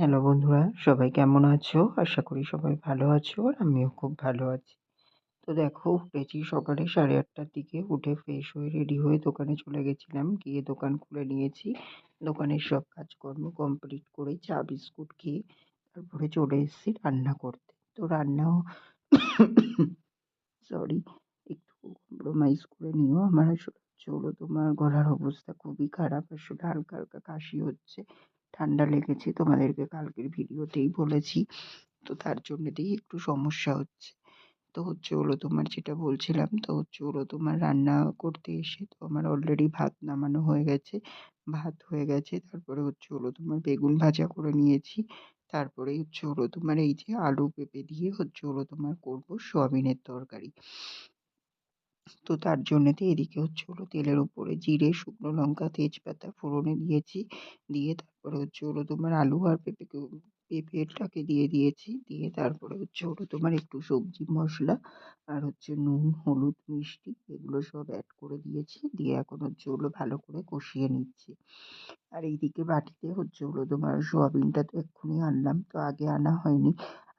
Hello বন্ধুরা, সবাই কেমন আছো? আশা করি সবাই ভালো আছো আর আমিও খুব ভালো আছি। তো দেখো, উঠেছি সকালে সাড়ে আটটার দিকে, উঠে ফ্রেশ হয়ে রেডি হয়ে দোকানে চলে গেছিলাম। গিয়ে দোকান খুলে নিয়েছি। দোকানের সব কাজকর্ম কমপ্লিট করে চা, বিস্কুট খেয়ে তারপরে চলে এসেছি রান্না করতে। তো রান্নাও সরি একটু কম্প্রোমাইজ করে নিও। আমার আসলে তোমার গলার অবস্থা খুবই খারাপ। আসলে হালকা হালকা কাশি হচ্ছে। ঠান্ডা লেগেছে, তোমাদেরকে কালকের ভিডিওতেই বলেছি। তো তার জন্য জন্যেতেই একটু সমস্যা হচ্ছে। তো হচ্ছে হলো তোমার যেটা বলছিলাম, তো হচ্ছে হলো তোমার রান্না করতে এসে তো আমার অলরেডি ভাত নামানো হয়ে গেছে, ভাত হয়ে গেছে। তারপরে হচ্ছে হলো তোমার বেগুন ভাজা করে নিয়েছি। তারপরে হচ্ছে হলো তোমার এই যে আলু পেঁপে দিয়ে হচ্ছে হলো তোমার করব সোয়াবিনের তরকারি। তো তার জন্যেতে এদিকে হচ্ছে হলো তেলের উপরে জিরে, শুকনো লঙ্কা, তেজপাতা ফোড়নে দিয়েছি। দিয়ে তারপরে হচ্ছে হলো তোমার আলু আর পেঁপেকে পেঁপেটাকে দিয়ে দিয়েছি। দিয়ে তারপরে হচ্ছে হলো তোমার একটু সবজি মশলা আর হচ্ছে নুন, হলুদ, মিষ্টি এগুলো সব অ্যাড করে দিয়েছি। দিয়ে এখন হচ্ছে হলো ভালো করে কষিয়ে নিচ্ছি। আর এইদিকে বাটিতে হচ্ছে হলো তোমার সোয়াবিনটা তো এক্ষুনি আনলাম, তো আগে আনা হয়নি।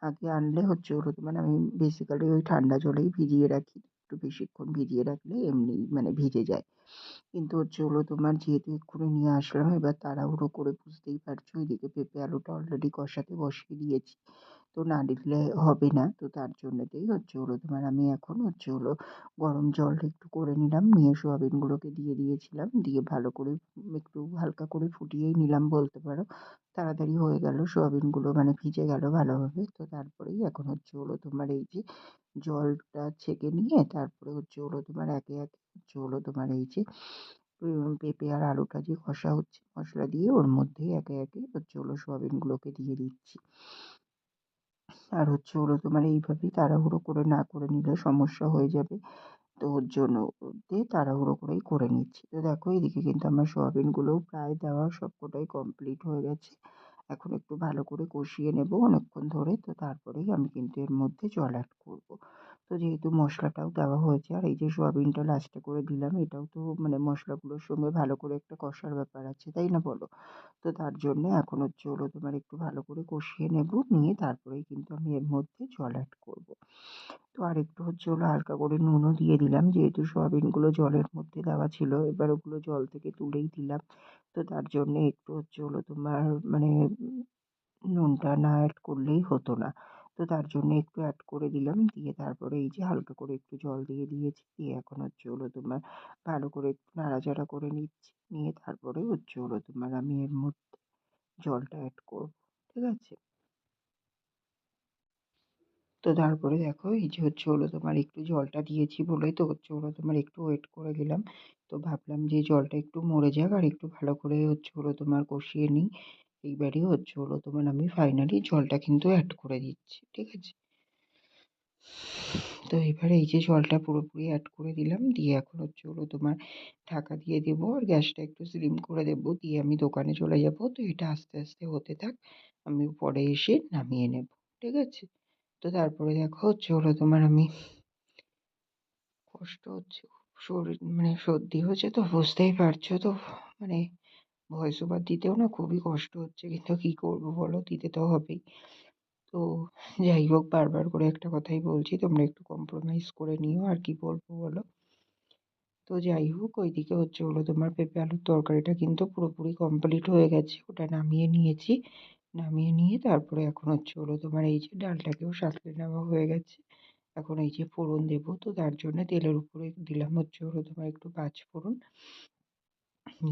আগে আনলে হচ্ছে হলো তোমার আমি বেসিক্যালি ওই ঠান্ডা জলেই ভিজিয়ে রাখি। একটু বেশিক্ষণ ভিজিয়ে রাখলে এমনি মানে ভিজে যায়। কিন্তু হচ্ছে হলো তোমার যেহেতু এক্ষুনি নিয়ে আসলাম, এবার তাড়াহুড়ো করে বুঝতেই পারছ, এদিকে পেঁপে আলুটা অলরেডি কষাতে বসিয়ে দিয়েছি। তো না দিলে হবে না। তো তার জন্যতেই হচ্ছে হলো তোমার আমি এখন হচ্ছে হলো গরম জল একটু করে নিলাম, নিয়ে সোয়াবিনগুলোকে দিয়ে দিয়েছিলাম, দিয়ে ভালো করে একটু হালকা করে ফুটিয়েই নিলাম বলতে পারো। তাড়াতাড়ি হয়ে গেল, সোয়াবিনগুলো মানে ভিজে গেল ভালোভাবে। তো তারপরেই এখন হচ্ছে হলো তোমার এই যে জলটা ছেঁকে নিয়ে তারপরে হচ্ছে হলো তোমার একে একে হচ্ছে হলো তোমার এই যে পেঁপে আর আলুটা যে কষা হচ্ছে, মশলা দিয়ে ওর মধ্যেই একে একে হচ্ছে হলো সোয়াবিনগুলোকে দিয়ে দিচ্ছি। আর হচ্ছে হলো তোমার এইভাবেই তাড়াহুড়ো করে না করে নিলে সমস্যা হয়ে যাবে। তো ওর জন্য দিয়ে তাড়াহুড়ো করেই করে নিচ্ছি। তো দেখো এদিকে কিন্তু আমার সোয়াবিনগুলোও প্রায় দেওয়া সবকটাই কমপ্লিট হয়ে গেছে। এখন একটু ভালো করে কষিয়ে নেব অনেকক্ষণ ধরে। তো তারপরেই আমি কিন্তু এর মধ্যে জল অ্যাড করব। তো যেহেতু মশলাটাও দেওয়া হয়েছে, আর এই যে সোয়াবিনটা লাস্টে করে দিলাম, এটাও তো মানে মশলাগুলোর সঙ্গে ভালো করে একটা কষার ব্যাপার আছে, তাই না বলো? তো তার জন্যে এখন হচ্ছে হলো তোমার একটু ভালো করে কষিয়ে নেব, নিয়ে তারপরেই কিন্তু আমি এর মধ্যে জল অ্যাড করব। তো আর একটু হচ্ছে হলো হালকা করে নুনও দিয়ে দিলাম, যেহেতু সোয়াবিনগুলো জলের মধ্যে দেওয়া ছিল, এবার ওগুলো জল থেকে তুলেই দিলাম। তো তার জন্যে একটু হচ্ছে হলো তোমার মানে নুনটা না অ্যাড করলেই হতো না। তো তার জন্য একটু অ্যাড করে দিলাম। দিয়ে তারপরে এই যে হালকা করে একটু জল দিয়ে দিয়েছি। দিয়ে এখন হচ্ছে হলো তোমার ভালো করে একটু নাড়াচাড়া করে নিচ্ছি। নিয়ে তারপরে হচ্ছে হলো তোমার আমি এর মধ্যে জলটা অ্যাড করব। ঠিক আছে? তো তারপরে দেখো এই যে হচ্ছে হলো তোমার একটু জলটা দিয়েছি বলেই তো হচ্ছে হলো তোমার একটু ওয়েট করে গেলাম। তো ভাবলাম যে জলটা একটু মরে যাক আর একটু ভালো করে হচ্ছে হলো তোমার কষিয়ে নিই। এইবারই হচ্ছে হলো তোমার আমি ফাইনালি জলটা কিন্তু অ্যাড করে দিচ্ছি, ঠিক আছে? তো এবারে এই যে জলটা পুরোপুরি অ্যাড করে দিলাম, দিয়ে এখন হচ্ছে হলো তোমার ঢাকা দিয়ে দেবো আর গ্যাসটা একটু স্লিম করে দেবো, দিয়ে আমি দোকানে চলে যাব। তো এটা আস্তে আস্তে হতে থাক, আমি পরে এসে নামিয়ে নেব, ঠিক আছে? তো তারপরে দেখো হচ্ছে হলো তোমার আমি কষ্ট হচ্ছে, শরীর মানে সর্দি হয়েছে তো বুঝতেই পারছ তো মানে ভয়েস ওভার দিতেও না খুবই কষ্ট হচ্ছে, কিন্তু কী করব বলো? দিতে তো হবেই। তো যাই হোক, বারবার করে একটা কথাই বলছি, তোমরা একটু কম্প্রোমাইজ করে নিও, আর কি বলব বলো? তো যাই হোক, ওইদিকে হচ্ছে হলো তোমার পেঁপে আলুর তরকারিটা কিন্তু পুরোপুরি কমপ্লিট হয়ে গেছে, ওটা নামিয়ে নিয়েছি। নামিয়ে নিয়ে তারপরে এখন হচ্ছে হলো তোমার এই যে ডালটাকেও সাঁতলে নেওয়া হয়ে গেছে। এখন এই যে ফোড়ন দেবো, তো তার জন্য তেলের উপরে দিলাম হচ্ছে হলো তোমার একটু পাঁচ ফোড়ন।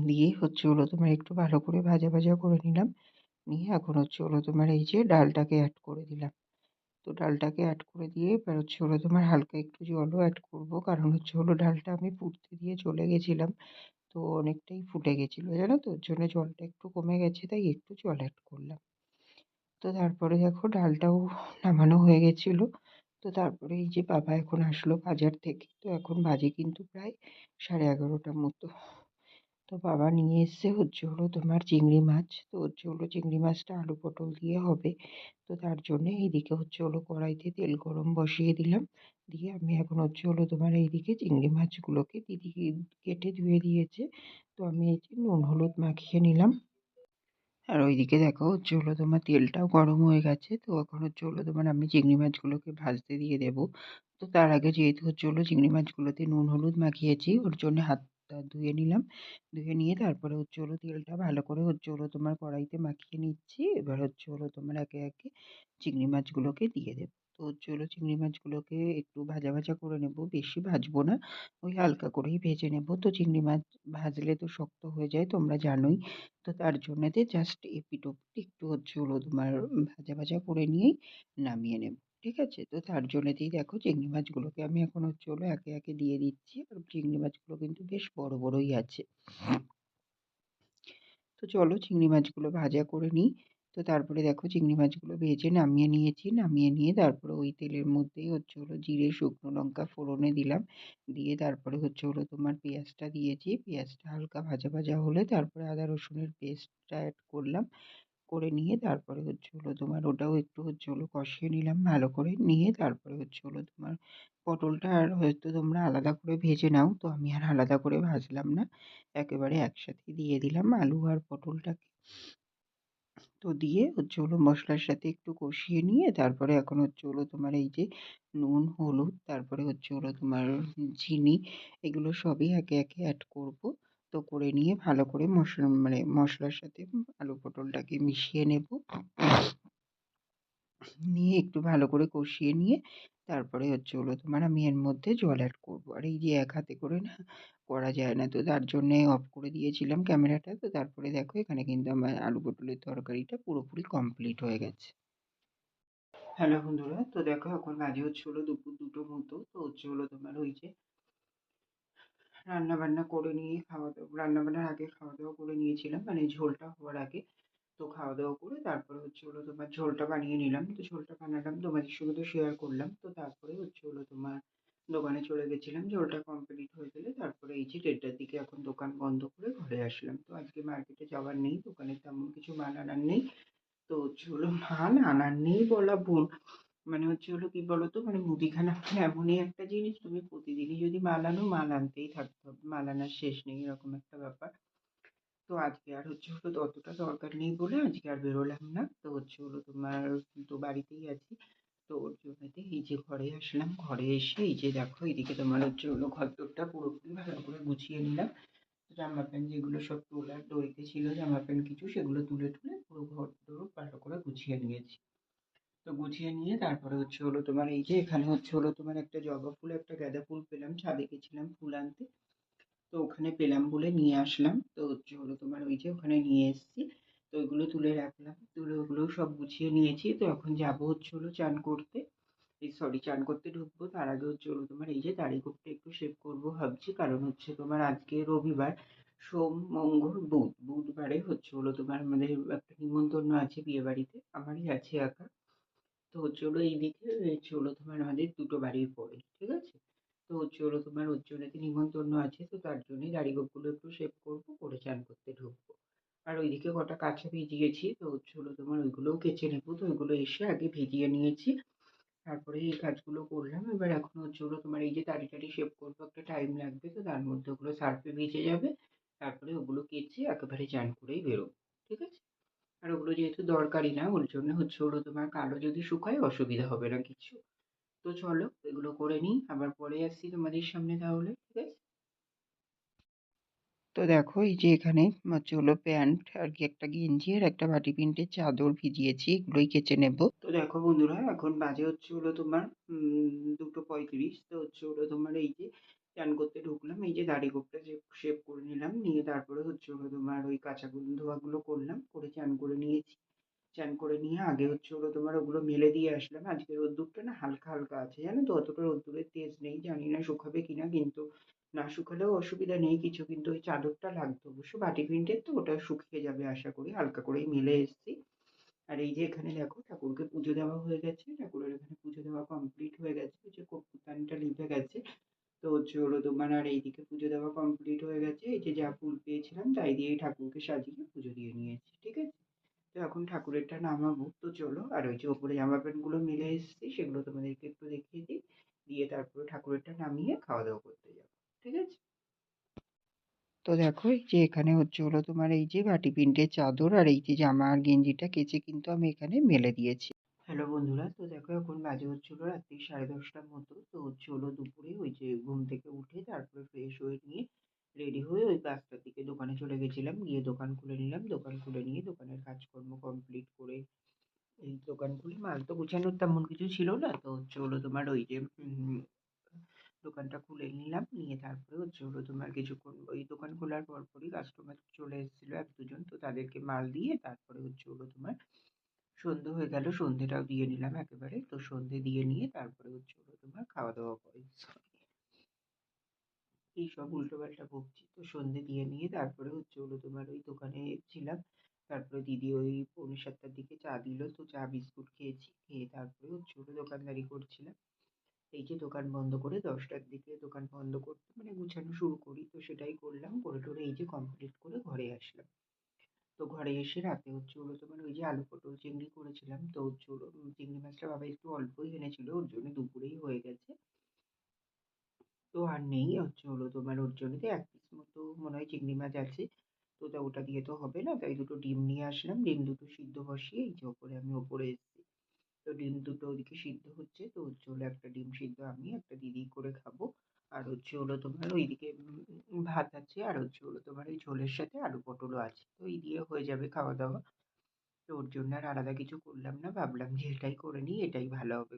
দিয়ে হচ্ছে হলো তোমার একটু ভালো করে ভাজা ভাজা করে নিলাম। নিয়ে এখন হচ্ছে হলো তোমার এই যে ডালটাকে অ্যাড করে দিলাম। তো ডালটাকে অ্যাড করে দিয়ে এবার হচ্ছে হলো তোমার হালকা একটু জলও অ্যাড করব। কারণ হচ্ছে হলো ডালটা আমি ফুটতে দিয়ে চলে গেছিলাম। তো অনেকটাই ফুটে গেছিল, জানো তো? ওর জন্য জলটা একটু কমে গেছে, তাই একটু জল অ্যাড করলাম। তো তারপরে দেখো ডালটাও নামানো হয়ে গেছিল। তো তারপরে এই যে বাবা এখন আসলো বাজার থেকে। তো এখন বাজে কিন্তু প্রায় সাড়ে এগারোটার মতো। তো বাবা নিয়ে এসছে হচ্ছে হলো তোমার চিংড়ি মাছ। তো হচ্ছে হলো চিংড়ি মাছটা আলু পটল দিয়ে হবে। তো তার জন্যে এইদিকে হচ্ছে হলো কড়াইতে তেল গরম বসিয়ে দিলাম। দিয়ে আমি এখন হচ্ছে হলো তোমার এইদিকে চিংড়ি মাছগুলোকে দিদি কেটে ধুয়ে দিয়েছে। তো আমি এই যে নুন, হলুদ মাখিয়ে নিলাম। আর ওইদিকে দেখো হচ্ছে হলো তোমার তেলটাও গরম হয়ে গেছে। তো এখন হচ্ছে হলো তোমার আমি চিংড়ি মাছগুলোকে ভাজতে দিয়ে দেবো। তো তার আগে যেহেতু হচ্ছে হলো চিংড়ি মাছগুলোতে নুন, হলুদ মাখিয়েছি, ওর জন্য হাতটা ধুয়ে নিলাম। ধুয়ে নিয়ে তারপরে হচ্ছে হলো তেলটা ভালো করে হচ্ছে হলো তোমার কড়াইতে মাখিয়ে নিচ্ছি। এবার হচ্ছে হলো তোমার একে একে চিংড়ি মাছগুলোকে দিয়ে দেবো। তো হচ্ছে হলো চিংড়ি মাছগুলোকে একটু ভাজা ভাজা করে নেব, বেশি ভাজবো না। ওই হালকা করেই ভেজে নেব। তো চিংড়ি মাছ ভাজলে তো শক্ত হয়ে যায়, তোমরা জানোই। তো তার জন্যেতে জাস্ট ওপিঠ একটু হচ্ছে হলো তোমার ভাজা ভাজা করে নিয়েই নামিয়ে নেব। ঠিক আছে? তো তার জন্যেতেই দেখো চিংড়ি মাছগুলোকে আমি এখন হচ্ছে হলো একে একে দিয়ে দিচ্ছি। আর চিংড়ি মাছগুলো কিন্তু বেশ বড়, বড়ই আছে। তো চলো চিংড়ি মাছগুলো ভাজা করে নিই। তো তারপরে দেখো চিংড়ি মাছগুলো ভেজে নামিয়ে নিয়েছি। নামিয়ে নিয়ে তারপরে ওই তেলের মধ্যেই হচ্ছে হলো জিরে, শুকনো লঙ্কা ফোড়নে দিলাম। দিয়ে তারপরে হচ্ছে হলো তোমার পেঁয়াজটা দিয়েছি। পেঁয়াজটা হালকা ভাজা ভাজা হলে তারপরে আদা রসুনের পেস্টটা অ্যাড করলাম। করে নিয়ে তারপরে হচ্ছে হলো তোমার ওটাও একটু হচ্ছে হলো কষিয়ে নিলাম, ভালো করে নিয়ে তারপরে হচ্ছে হলো তোমার পটলটা আর হয়তো তোমরা আলাদা করে ভেজে নাও, তো আমি আর আলাদা করে ভাজলাম না। একেবারে একসাথে দিয়ে দিলাম আলু আর পটলটাকে। তো দিয়ে হচ্ছে হলো মশলার সাথে একটু কষিয়ে নিয়ে তারপরে এখন হচ্ছে হলো তোমার এই যে নুন, হলুদ, তারপরে হচ্ছে হলো তোমার চিনি, এগুলো সবই একে একে অ্যাড করব। তো করে নিয়ে ভালো করে মশলা মানে মশলার সাথে আলু পটলটাকে মিশিয়ে নেব। নিয়ে একটু ভালো করে কষিয়ে নিয়ে তারপরে হচ্ছে হলো তোমার আমি এর মধ্যে জল অ্যাড করব। আর এই যে এক হাতে করে না করা যায় না, তো তার জন্যে অফ করে দিয়েছিলাম ক্যামেরাটা তো তারপরে দেখো এখানে কিন্তু আমার আলু পটলের তরকারিটা পুরোপুরি কমপ্লিট হয়ে গেছে। হ্যালো বন্ধুরা, তো দেখো এখন বাজে হচ্ছে হলো দুপুর দুটো মতো। তো হচ্ছে হলো তোমার ওই যে রান্না বান্না করে নিয়ে খাওয়া দাওয়া রান্না বান্নার আগে খাওয়া দাওয়া করে নিয়েছিলাম। মানে ঝোলটা হওয়ার আগে তো খাওয়া দাওয়া করে তারপরে হচ্ছে হলো তোমার ঝোলটা বানিয়ে নিলাম। তো ঝোলটা বানালাম, তোমাদের সঙ্গে তো শেয়ার করলাম। তো তারপরে হচ্ছে হলো তোমার দোকানে চলে গেছিলাম। ঝোলটা কমপ্লিট হয়ে গেলে তারপরে এই যে দেড়টার দিকে এখন দোকান বন্ধ করে ঘরে আসলাম। তো আজকে মার্কেটে যাওয়ার নেই, দোকানে তেমন কিছু মাল আনার নেই। তো হচ্ছে হলো মাল আনার নেই বলা ভুল। মানে হচ্ছে হলো কি বলতো? মানে মুদিখানা মানে এমনই একটা জিনিস, তুমি প্রতিদিনই যদি মাল আনো, মাল আনতেই থাকতে হবে। মাল আনার শেষ নেই, এরকম একটা ব্যাপার। তো আজকে আর হচ্ছে হলো অতটা দরকার নেই বলে আজকে আর বেরোলাম না। তো হচ্ছে হলো তোমার তো বাড়িতেই আছি। তো ওর জন্যতে এই যে ঘরে আসলাম, ঘরে এসে এই যে দেখো এদিকে তোমার হচ্ছে হলো ঘরদোরটা পুরোপুরি ভালো করে গুছিয়ে নিলাম। জামা প্যান্ট যেগুলো সব তোলার দড়িতে ছিল জামা প্যান্ট কিছু, সেগুলো তুলে তুলে পুরো ঘরদোরও ভালো করে গুছিয়ে নিয়েছি। তো গুছিয়ে নিয়ে তারপরে হচ্ছে হলো তোমার এই যে এখানে হচ্ছে হলো তোমার একটা জবা ফুল, একটা গাঁদা ফুল পেলাম, ছাদে গেছিলাম ফুল আনতে। তো ওখানে পেলাম বলে নিয়ে আসলাম। তো হচ্ছে হলো তোমার ওই যে ওখানে নিয়ে এসেছি। তো ওইগুলো তুলে রাখলাম। তুলে ওগুলো সব গুছিয়ে নিয়েছি। তো এখন যাব হচ্ছে হলো চান করতে। এই সরি চান করতে ঢুকবো। তার আগে হচ্ছে হলো তোমার এই যে দাড়ি গোঁফটা একটু শেভ করব ভাবছি। কারণ হচ্ছে তোমার আজকে রবিবার, সোম, মঙ্গল, বুধ। বুধবারে হচ্ছে হলো তোমার আমাদের একটা নিমন্ত্রণ আছে বিয়ে বাড়িতে আমারই আছে একা। তো হচ্ছে হলো এই দিকে হচ্ছে হলো তোমার আমাদের দুটো বাড়ির পরে, ঠিক আছে? তো হলো তোমার ওর জন্যতে নিমন্ত্রণ আছে, তো তার জন্যই দাড়ি গোঁফগুলো একটু শেভ করব করে চান করতে ঢুকবো। আর ওইদিকে কটা কাঁচা ভিজিয়েছি, তো হলো তোমার ওইগুলোও কেচে নেব, তো ওইগুলো এসে আগে ভিজিয়ে নিয়েছি। তারপরে এই কাজগুলো করলাম, এবার এখন হচ্ছে হলো তোমার এই যে দাড়ি টাড়ি শেভ করব, একটা টাইম লাগবে, তো তার মধ্যে ওগুলো সার্ফে ভিজে যাবে। তারপরে ওগুলো কেচে একেবারে চান করেই বেরোবো, ঠিক আছে? আর ওগুলো যেহেতু দরকারি না ওর জন্য হচ্ছে হলো তোমার কালো যদি শুকায় অসুবিধা হবে না কিছু। তো চলো, এগুলো করে নিই, আবার পরে আসছি তোমাদের সামনে তাহলে, ঠিক আছে? তো দেখো, এই যে এখানে হচ্ছে হলো প্যান্ট আর কি একটা গেঞ্জি আর একটা বাটি প্রিন্টের চাদর ভিজিয়েছি, এগুলোই কেচে নেব। তো দেখো বন্ধুরা, এখন বাজে হচ্ছে হলো তোমার দুটো পঁয়ত্রিশ, তো হচ্ছে হলো তোমার এই যে চান করতে ঢুকলাম, এই যে দাড়ি গোঁফটা শেভ করে নিলাম, নিয়ে তারপরে হচ্ছে হলো তোমার ওই কাঁচা কাঁচাগুলো ধোয়াগুলো করলাম, করে চান করে নিয়েছি। চান করে নিয়ে আগে হচ্ছে হলো তোমার ওগুলো মেলে দিয়ে আসলাম। আজকে রোদ্দুরটা না হালকা হালকা আছে, জানো তো? অতটা রোদ্দুরের তেজ নেই, জানি না শুকাবে কিনা, কিন্তু না শুকালেও অসুবিধা নেই কিছু, কিন্তু ওই চাদরটা লাগতো অবশ্য, বাটি প্রিন্টের তো, ওটা শুকিয়ে যাবে আশা করি, হালকা করেই মেলে এসেছি। আর এই যে এখানে দেখো, ঠাকুরকে পুজো দেওয়া হয়ে গেছে, ঠাকুরের এখানে পুজো দেওয়া কমপ্লিট হয়ে গেছে যে কপুরদানিটা লিভে গেছে। তো হচ্ছে হলো তোমার আর এইদিকে পুজো দেওয়া কমপ্লিট হয়ে গেছে। এই যে যা ফুল পেয়েছিলাম তাই দিয়েই ঠাকুরকে সাজিয়ে পুজো দিয়ে নিয়েছি, ঠিক আছে? তো এখন ঠাকুরেরটা নামাবো। তো চলো, আর ওই যে ওপরে জামা প্যান্টগুলো মেলে এসেছি, সেগুলো তোমাদেরকে একটু দেখিয়ে দিই। দিয়ে তারপরে ঠাকুরেরটা নামিয়ে খাওয়া দাওয়া করতে যাব, ঠিক আছে? তো দেখো, এই যে এখানে হচ্ছে হলো তোমার এই যে বাটি প্রিন্টের চাদর আর এই যে জামা আর গেঞ্জিটা কেচে কিন্তু আমি এখানে মেলে দিয়েছি। হ্যালো বন্ধুরা, তো দেখো এখন বাজে হচ্ছে হলো রাত্রি সাড়ে দশটার মতো। তো হচ্ছে হলো দুপুরে ওই যে ঘুম থেকে উঠে তারপরে ফ্রেশ হয়ে নিয়ে রেডি হয়ে ওই পাঁচটার দিকে দোকানে চলে গেছিলাম। গিয়ে দোকান খুলে নিলাম। দোকান খুলে নিয়ে দোকানের কাজকর্ম কমপ্লিট করে এই দোকান খুলে মাল তো গোছানোর তেমন কিছু ছিল না। তো হচ্ছে হলো তোমার ওই যে দোকানটা খুলে নিলাম। নিয়ে তারপরে হচ্ছে হলো তোমার কিছুক্ষণ ওই দোকান খোলার পরপরই কাস্টমার চলে এসেছিল এক দুজন। তো তাদেরকে মাল দিয়ে তারপরে হচ্ছে হলো তোমার সন্ধে হয়ে গেল, সন্ধেটাও দিয়ে নিলাম একেবারে। তো সন্ধে দিয়ে নিয়ে তারপরে হচ্ছে তোমার খাওয়া দাওয়া করে এইসব উল্টো পাল্টা বকছি তো সন্ধে দিয়ে নিয়ে তারপরে হচ্ছে হলো তোমার ওই দোকানে ছিলাম। তারপরে দিদি ওই পৌনে সাতটার দিকে চা দিল। তো চা, বিস্কুট খেয়েছি। খেয়ে তারপরে হচ্ছে হলো দোকানদারি করছিলাম। এই যে দোকান বন্ধ করে দশটার দিকে দোকান বন্ধ করতে মানে গুছানো শুরু করি। তো সেটাই করলাম। করে টোরে এই যে কমপ্লিট করে ঘরে আসলাম। তো ঘরে এসে রাতে হচ্ছে হলো তোমার ওই যে আলু পটল চিংড়ি করেছিলাম, তো হচ্ছে হলো চিংড়ি মাছটা বাবা একটু অল্পই এনেছিল, ওর জন্য দুপুরেই হয়ে গেছে। তো আর নেই, হচ্ছে হলো তোমার ওর জন্য এক পিস মতো মনে হয় চিংড়ি মাছ আছে, তো তা ওটা দিয়ে তো হবে না, তাই দুটো ডিম নিয়ে আসলাম, ডিম দুটো সিদ্ধ বসিয়ে এই যে ওপরে আমি ওপরে এসেছি। তো ডিম দুটো ওদিকে সিদ্ধ হচ্ছে, তো ওর জন্য একটা ডিম সিদ্ধ আমি, একটা দিদি করে খাব। আর হচ্ছে হলো তোমার ওইদিকে ভাত আছে আর হচ্ছে হলো তোমার ওই ঝোলের সাথে আলু পটলও আছে। তো এই দিয়ে হয়ে যাবে খাওয়া দাওয়া তো ওর জন্য আর আলাদা কিছু করলাম না, ভাবলাম যে এটাই করে নিই, এটাই ভালো হবে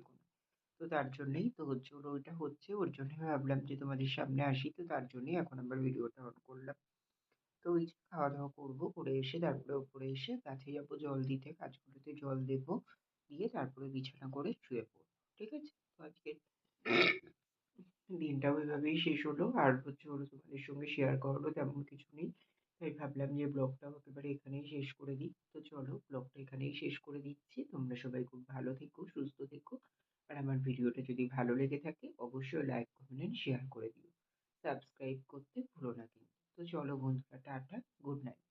তো তার জন্যই তো হচ্ছে হলো ওইটা হচ্ছে, ওর জন্য ভাবলাম যে তোমাদের সামনে আসি, তো তার জন্যই এখন আবার ভিডিওটা অন করলাম। তো ওই খাওয়া দাওয়া করব, করে এসে তারপরে ওপরে এসে গাছে যাব, জল দিতে, গাছগুলোতে জল দেবো, দিয়ে তারপরে বিছানা করে শুয়ে পড়ব, ঠিক আছে? তো আজকে দিনটাও এভাবেই শেষ হলো। আর হচ্ছে হলো তোমাদের সঙ্গে শেয়ার করারও তেমন কিছু নেই। তাই ভাবলাম যে ব্লগটাও একেবারে এখানেই শেষ করে দিই। তো চলো ব্লগটা এখানেই শেষ করে দিচ্ছি। তোমরা সবাই খুব ভালো থেকো, সুস্থ থেকো। আর আমার ভিডিওটা যদি ভালো লেগে থাকে, অবশ্যই লাইক কমেন্ট শেয়ার করে দিও। সাবস্ক্রাইব করতে ভুলো না কিন্তু। তো চলো বন্ধুরা, টাটা গুড নাইট